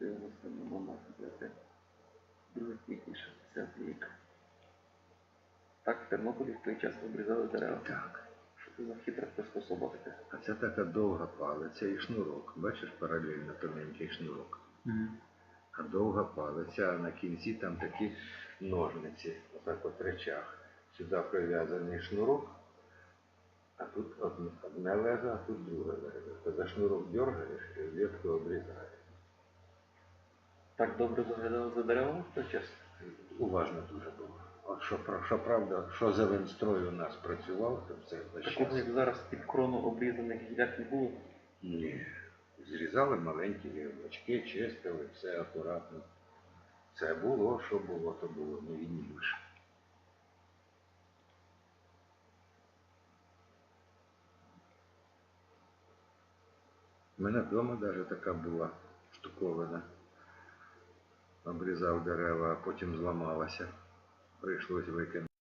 області номер 9. Другий квітня 60 рік. Так в Тернополі в той час обрізали дерева. Так. Що це за хитра приспособа така? А це така довга палиця і шнурок. Бачиш паралельно тоненький шнурок. А довга палиця, а на кінці там такі ножниці, отак от речах. Сюди прив'язаний шнурок, а тут одне, лезо, а тут друге лезо. За шнурок дергаєш і ветку обрізаєш. Так добре доглядали за деревами в той час? Уважно дуже було. От що, про- що правда, що Зеленстрой у нас працював, то це весь Такого, час. як зараз під крону обрізаних гілляк не було. Ні. Зрізали маленькі гілочки, чистили, все акуратно. Це було, що було, то було, не віднімеш. У мене вдома навіть така була штуковина. Обрізав дерева, а потім зламалася. Прийшлось викинути.